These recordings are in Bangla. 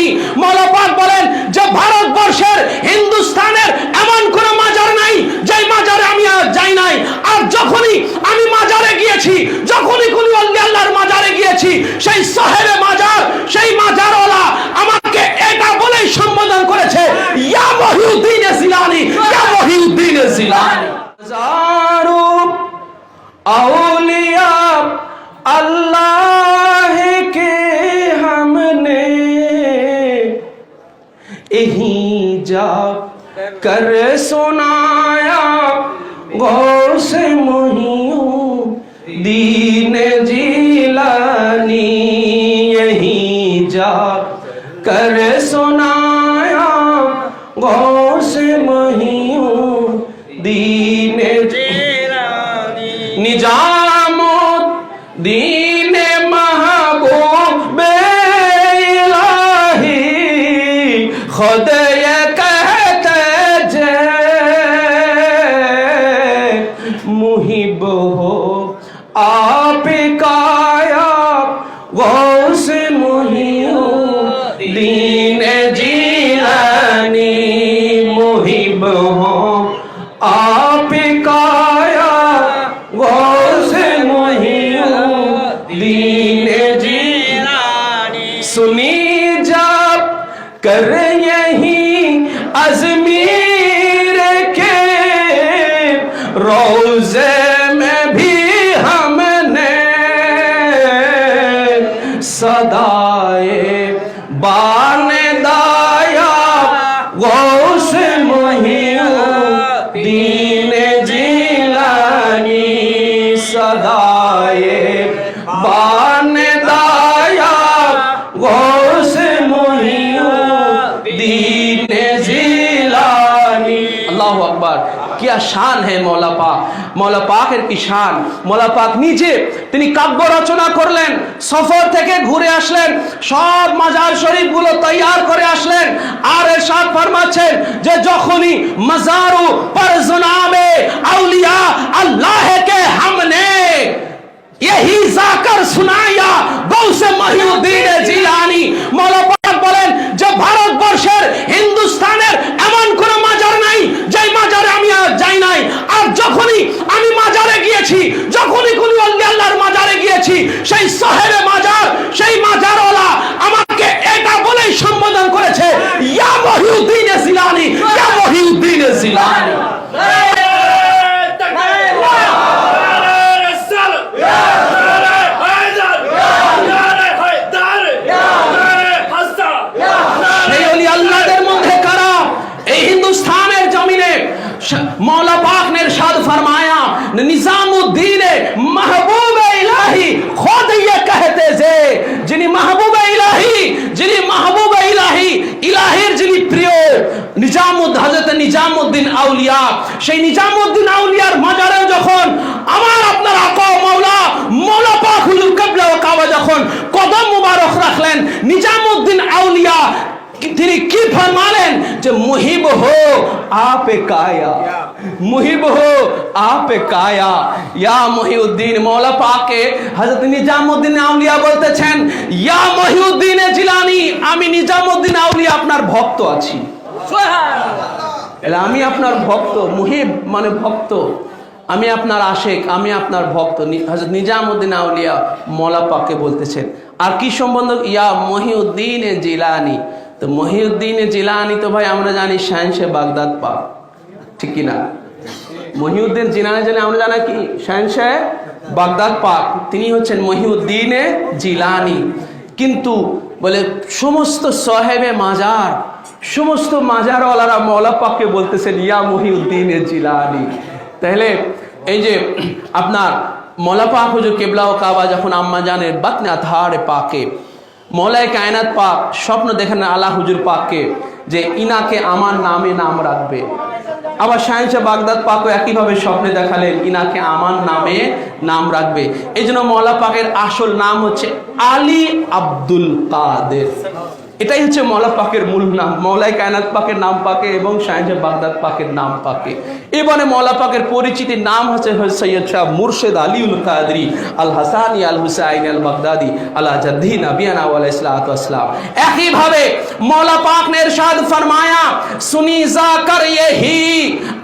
জিলানি মৌলা বলেন যে ভারতবর্ষের হিন্দুস্তানের এমন কোন মাজার নাই যে মাজারে আমি আর যাই নাই। আর যখনই আমি মাজারে গিয়েছি, যখনই কোন আল্লাহর মাজারে গিয়েছি, সেই সাহেবে कर सुनाया गौर से मुहियों दीन जिलानी यहीं जा कर सुनाया गौर से मुहियों दीन जिलानी निजामुद दीन महबूब हो। आपका या गौस मुहिउद्दीन जीलानी मुहिब हो। आपका या गौस मुहिउद्दीन जीलानी सुनी जाप, कर यही अजमीर के रोज़े খদায়ে বানে দায়া গৌসে মহিউদ্দিন জিলানি সদায়ে বা क्या शान है মৌলা পাক মৌলা পাকের কি শান মৌলা পাক নিজে তিনি কাব্য রচনা করলেন সফর থেকে ঘুরে আসলেন সব মাজার শরীফ গুলো তৈয়ার করে আসলেন আর এরশাদ ফরমাচ্ছেন যে যখনই মাজারু पर जुनामे औलिया अल्लाह के हमने यही जाकर सुनाया গৌসে মহিউদ্দিন জিলানি মৌলা শ- মৌলা পাক ने इरशाद फरमाया निजामुद्दीन महबूब इलाही खुद ये कहते যে যিনি মাহবুব ইলাহি যিনি মাহবুব ইলাহি ইলাহির যিনি প্রিয় নিজামুদ হযরত নিজামুদ্দিন আউলিয়া সেই নিজামুদ্দিন আউলিয়ার মাজারে যখন আমার আপনার আকা মাওলা মাওলা পাক তিনি কি ফরমালেন যে মুহিব হো আপে কায়া। মুহিব হো আপে কায়া। ইয়া মহিউদ্দিন মৌলা পাকে হযরত নিজামউদ্দিন আউলিয়া বলতেছেন ইয়া মহিউদ্দিন জিলানি আমি নিজামউদ্দিন আউলিয়া আপনার ভক্ত আছি। আমি আপনার ভক্ত মুহিব মানে ভক্ত। আমি আপনার আশেক আমি আপনার ভক্ত। হযরত নিজামউদ্দিন আউলিয়া মৌলা পাককে বলতেছেন আর কি সম্বন্ধ? ইয়া মহিউদ্দিন জিলানি। তো মহিউদ্দিন জিলানি তো ভাই আমরা জানি শাহেনশে বাগদাদ পাক ঠিক কি না মহিউদ্দিন জিলানি জানি আমরা জানা কি? শাহেনশাহ বাগদাদ পাক তিনি হচ্ছেন মহিউদ্দিন জিলানি। কিন্তু বলে সমস্ত সাহেবে মাজার, সমস্ত মাজারওয়ালারা মৌলা পাককে বলতেছেন, ইয়া মহিউদ্দিন জিলানি। তাহলে এই যে আপনার মৌলা পাক হুজুর কেবলা ও কাবা, যখন আম্মা জানের বাতনে আধারে পাকে। মৌলায় কায়নাত পাক স্বপ্ন দেখেন আল্লাহ হুজুর পাককে, যে ইনাকে আমার নামে নাম রাখবে। আবার শাহিনশাহ বাগদাদ পাকও একইভাবে স্বপ্নে দেখালেন, ইনাকে আমার নামে নাম রাখবে। এই জন্য মৌলা পাকের আসল নাম হচ্ছে আলী আব্দুল কাদের। এটাই হচ্ছে মৌলা পাকের মূল নাম। মৌলাই কায়নাত পাকের নাম পাকে এবং শাহজাহ বাগদাদ পাকের নাম পাকে। এবারে মৌলা পাকের পরিচিতি নাম হচ্ছে সৈয়দ শাহ মুর্শেদ আলিউল কাদরি আল হাসানি আল হুসাইন আল বাগদাদি আল্লাহ জদ্দিন আবিয়ানা আলাই সালাতাম একইভাবে মৌলা পাক নে ইরশাদ ফরমায়া, সুনি যা কর ইয়ে ইহি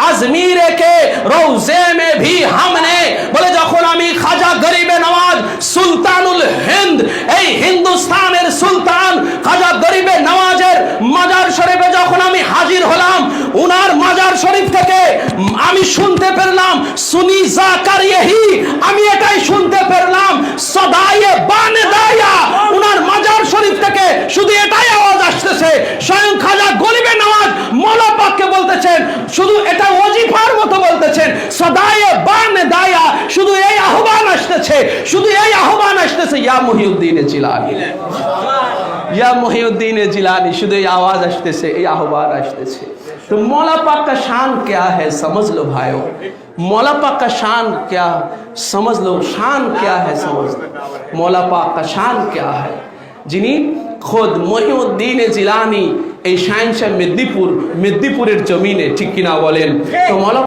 আজমিরে কে রওজে মে ভি হামনে বলে যখন শরীফ থেকে আমি শুনতে পেলাম, সুনি জাকারিহি আমি এটাই শুনতে পেলাম, সদায়ে বানে দায়া উনার মাজার শরীফ থেকে শুধু এটাই আওয়াজ আসতেছে। স্বয়ং খাজা গরিবে নামাজ মোলা বলতেছেন, শুধু এটা ওজিফার মতো বলতেছেন, সদায়ে বানে দায়া শুধু এই আহ্বান আসতেছে, শুধু এই আহ্বান আসতেছে, ইয়া মহিউদ্দিন জিলানি ইয়া মহিউদ্দিন জিলানি শুধু এই আওয়াজ আসতেছে, এই আহ্বান আসতেছে। तो मौला पाक का शान क्या है समझ लो भाइयों मौला पाक का शान क्या समझ लो शान क्या है समझ लो मौला पाक का शान क्या है যিনি খোদ মহিউদ্দিন জিলানি এই শাহিনশাহ মেদিনীপুর মেদিনীপুরের জমিনে ঠিক কিনা বলেন তো মৌলা